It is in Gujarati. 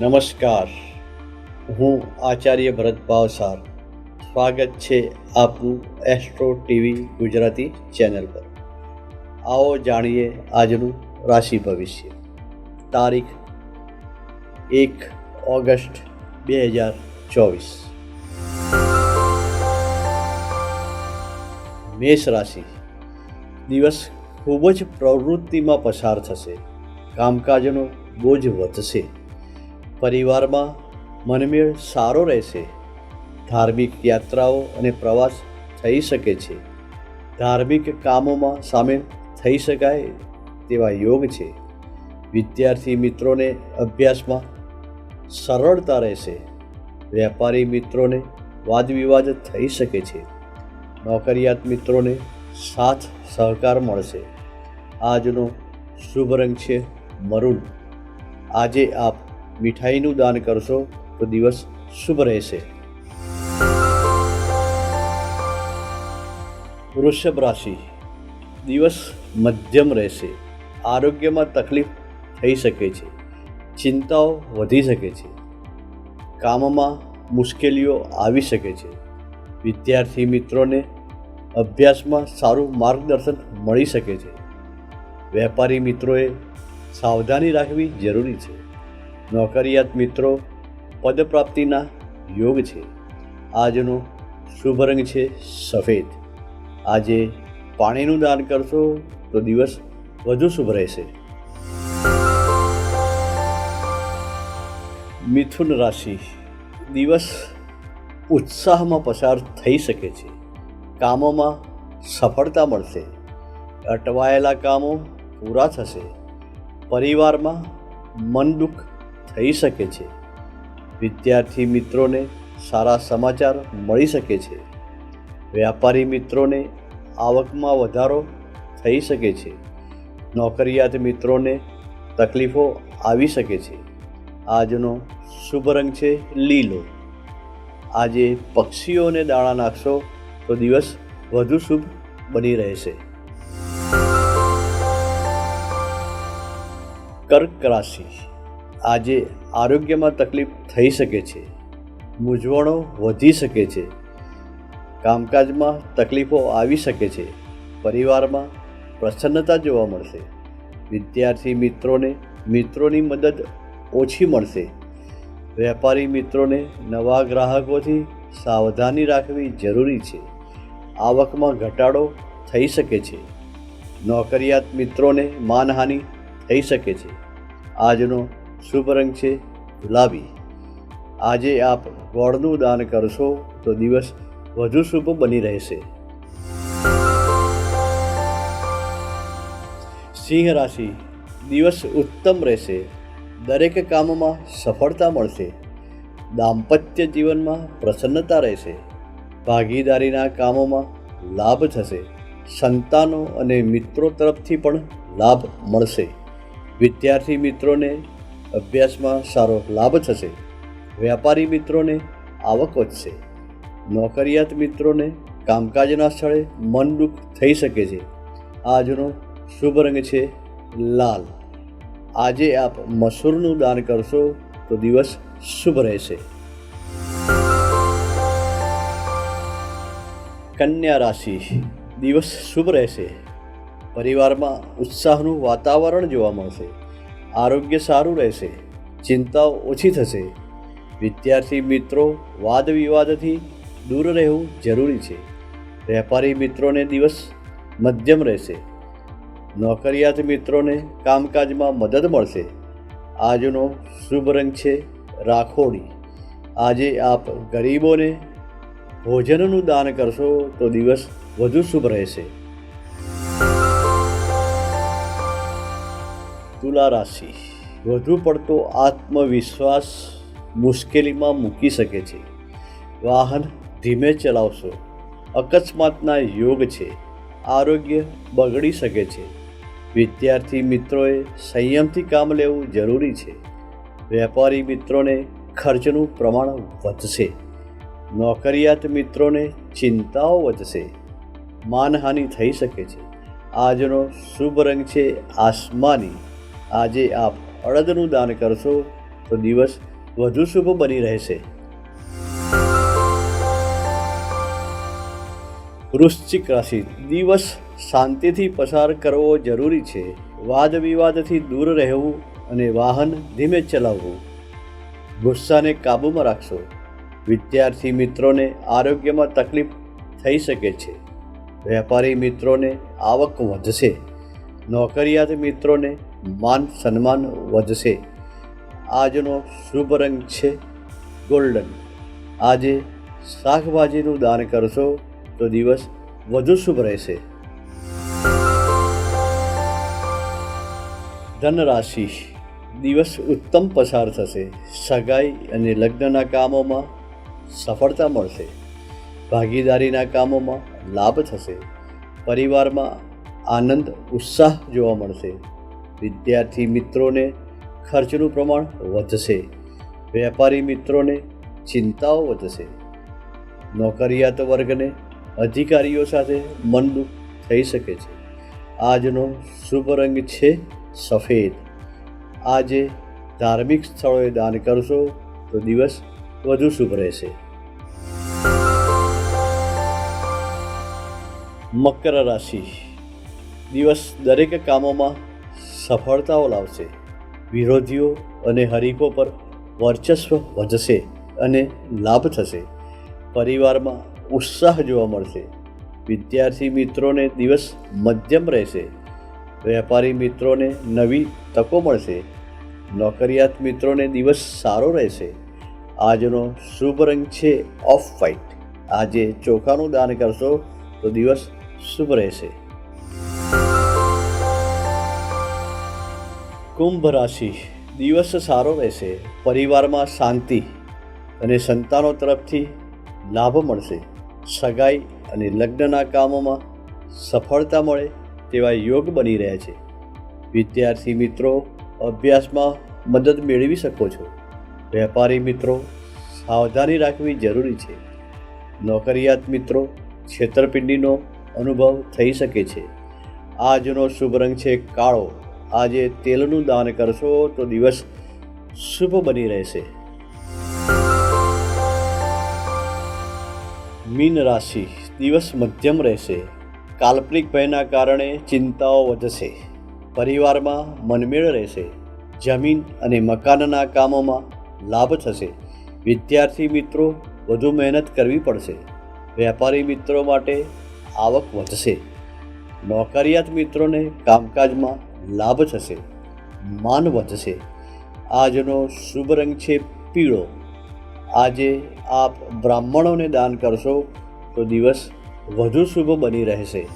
નમસ્કાર. હું આચાર્ય ભરત ભાવસાર. સ્વાગત છે આપનું એસ્ટ્રો ટીવી ગુજરાતી ચેનલ પર. આવો જાણીએ આજનું રાશિ ભવિષ્ય. તારીખ એક ઓગસ્ટ બે હજાર ચોવીસ. મેષ રાશિ. દિવસ ખૂબ જ પ્રવૃત્તિમાં પસાર થશે. કામકાજનો બોજ વધશે. પરિવારમાં મનમેળ સારો રહેશે. ધાર્મિક યાત્રાઓ અને પ્રવાસ થઈ શકે છે. ધાર્મિક કામોમાં સામેલ થઈ શકાય તેવા યોગ છે. વિદ્યાર્થી મિત્રોને અભ્યાસમાં સરળતા રહેશે. વેપારી મિત્રોને વાદવિવાદ થઈ શકે છે. નોકરિયાત મિત્રોને સાથ સહકાર મળશે. આજનો શુભ રંગ છે મરૂન. આજે આપ મીઠાઈનું દાન કરશો તો દિવસ શુભ રહેશે. વૃષભ રાશિ. દિવસ મધ્યમ રહેશે. આરોગ્યમાં તકલીફ થઈ શકે છે. ચિંતાઓ વધી શકે છે. કામમાં મુશ્કેલીઓ આવી શકે છે. વિદ્યાર્થી મિત્રોને અભ્યાસમાં સારું માર્ગદર્શન મળી શકે છે. વેપારી મિત્રોએ સાવધાની રાખવી જરૂરી છે. નોકરિયાત મિત્રો, પદપ્રાપ્તિના યોગ છે. આજનો શુભ રંગ છે સફેદ. આજે પાણીનું દાન કરશો તો દિવસ વધુ શુભ રહેશે. મિથુન રાશિ, દિવસ ઉત્સાહમાં પસાર થઈ શકે છે. કામોમાં સફળતા મળશે. અટવાયેલા કામો પૂરા થશે. પરિવારમાં મન દુઃખ થઈ શકે છે. વિદ્યાર્થી મિત્રોને સારા સમાચાર મળી શકે છે. વ્યાપારી મિત્રોને આવકમાં વધારો થઈ શકે છે. નોકરિયાત મિત્રોને તકલીફો આવી શકે છે. આજનો શુભ રંગ છે લીલો. આજે પક્ષીઓને દાણા નાખશો તો દિવસ વધુ શુભ બની રહેશે. કર્ક રાશિ. આજે આરોગ્યમાં તકલીફ થઈ શકે છે, મૂંઝવણો વધી શકે છે, કામકાજમાં તકલીફો આવી શકે છે, પરિવારમાં પ્રસન્નતા જોવા મળશે, વિદ્યાર્થી મિત્રોને મિત્રોની મદદ ઓછી મળશે, વેપારી મિત્રોને નવા ગ્રાહકોથી સાવધાની રાખવી જરૂરી છે, આવકમાં ઘટાડો થઈ શકે છે, નોકરિયાત મિત્રોને માનહાનિ થઈ શકે છે. આજનો શુભ રંગ છે, ગુલાબી. આજે આપ ગોળનું દાન કરશો તો દિવસ વધુ શુભ બની રહેશે. સિંહ રાશિ, દિવસ ઉત્તમ રહેશે. દરેક કામમાં સફળતા મળશે. દાંપત્ય જીવનમાં પ્રસન્નતા રહેશે. ભાગીદારીના કામોમાં લાભ થશે. સંતાનો અને મિત્રો તરફથી પણ લાભ મળશે. વિદ્યાર્થી મિત્રોને અભ્યાસમાં સારો લાભ થશે. વેપારી મિત્રોને આવક વધશે. નોકરિયાત મિત્રોને કામકાજના સ્થળે મન દુઃખ થઈ શકે છે. આજનો શુભ રંગ છે લાલ. આજે આપ મસૂરનું દાન કરશો તો દિવસ શુભ રહેશે. કન્યા રાશિ, દિવસ શુભ રહેશે. પરિવારમાં ઉત્સાહનું વાતાવરણ જોવા મળશે. આરોગ્ય સારું રહેશે, ચિંતાઓ ઓછી થશે. વિદ્યાર્થી મિત્રો વાદ વિવાદથી દૂર રહેવું જરૂરી છે. વેપારી મિત્રોને દિવસ મધ્યમ રહેશે. નોકરિયાત મિત્રોને કામકાજમાં મદદ મળશે. આજનો શુભ રંગ છે રાખોડી. આજે આપ ગરીબોને ભોજનનું દાન કરશો તો દિવસ વધુ શુભ રહેશે. તુલા રાશિ. વધુ પડતો આત્મવિશ્વાસ મુશ્કેલીમાં મૂકી શકે છે. વાહન ધીમે ચલાવશો. અકસ્માતના યોગ છે. આરોગ્ય બગડી શકે છે. વિદ્યાર્થી મિત્રોએ સંયમથી કામ લેવું જરૂરી છે. વેપારી મિત્રોને ખર્ચનું પ્રમાણ વધશે. નોકરિયાત મિત્રોને ચિંતાઓ વધશે. માનહાનિ થઈ શકે છે. આજનો શુભ રંગ છે આસમાની. આજે આપ અડદનું દાન કરશો તો દિવસ વધુ શુભ બની રહેશે. વૃશ્ચિક રાશિ, દિવસ શાંતિથી પસાર કરવો જરૂરી છે. વાદ વિવાદથી દૂર રહેવું અને વાહન ધીમે ચલાવવું. ગુસ્સાને કાબૂમાં રાખશો. વિદ્યાર્થી મિત્રોને આરોગ્યમાં તકલીફ થઈ શકે છે. વેપારી મિત્રોને આવક વધશે. નોકરિયાત મિત્રોને માન સન્માન વધશે. આજનો શુભ રંગ છે ગોલ્ડન. આજે શાકભાજીનું દાન કરશો તો દિવસ વધુ શુભ રહેશે. ધન રાશિ દિવસ ઉત્તમ પસાર થશે. સગાઈ અને લગ્નના કામોમાં સફળતા મળશે. ભાગીદારીના કામોમાં લાભ થશે. પરિવારમાં આનંદ, ઉત્સાહ જોવા મળશે. વિદ્યાર્થી મિત્રોને ખર્ચનું પ્રમાણ વધશે, વેપારી મિત્રોને ચિંતાઓ વધશે, નોકરિયાત વર્ગને અધિકારીઓ સાથે મનદુખ થઈ શકે છે. આજનો શુભ રંગ છે સફેદ. આજે ધાર્મિક સ્થળોએ દાન કરશો તો દિવસ વધુ શુભ રહેશે. મકર રાશિ. દિવસ દરેક કામોમાં સફળતાઓ લાવશે. વિરોધીઓ અને હરીફો પર વર્ચસ્વ વધશે અને લાભ થશે. પરિવારમાં ઉત્સાહ જોવા મળશે. વિદ્યાર્થી મિત્રોને દિવસ મધ્યમ રહેશે. વેપારી મિત્રોને નવી તકો મળશે. નોકરિયાત મિત્રોને દિવસ સારો રહેશે. આજનો શુભ રંગ છે ઓફ વ્હાઇટ. આજે ચોખાનું દાન કરશો તો દિવસ શુભ રહેશે. કુંભ રાશિ દિવસ સારો રહેશે, પરિવારમાં શાંતિ અને સંતાનો તરફથી લાભ મળશે. સગાઈ અને લગ્નના કામોમાં સફળતા મળે તેવા યોગ બની રહ્યા છે. વિદ્યાર્થી મિત્રો, અભ્યાસમાં મદદ મેળવી શકો છો. વેપારી મિત્રો, સાવધાની રાખવી જરૂરી છે. નોકરિયાત મિત્રો, છેતરપિંડીનો અનુભવ થઈ શકે છે. આજનો શુભ રંગ છે કાળો. આજે તેલનું દાન કરશો તો દિવસ શુભ બની રહેશે. મીન રાશિ દિવસ મધ્યમ રહેશે. કાલ્પનિક ભયના કારણે ચિંતાઓ વધશે. પરિવારમાં મનમેળ રહેશે. જમીન અને મકાનના કામોમાં લાભ થશે. વિદ્યાર્થી મિત્રો, વધુ મહેનત કરવી પડશે. વેપારી મિત્રો માટે આવક વધશે. નોકરિયાત મિત્રોને કામકાજમાં લાભ થશે, માન વધશે. આજનો શુભ રંગ છે પીળો. આજે આપ બ્રાહ્મણોને દાન કરશો તો દિવસ વધુ શુભ બની રહેશે.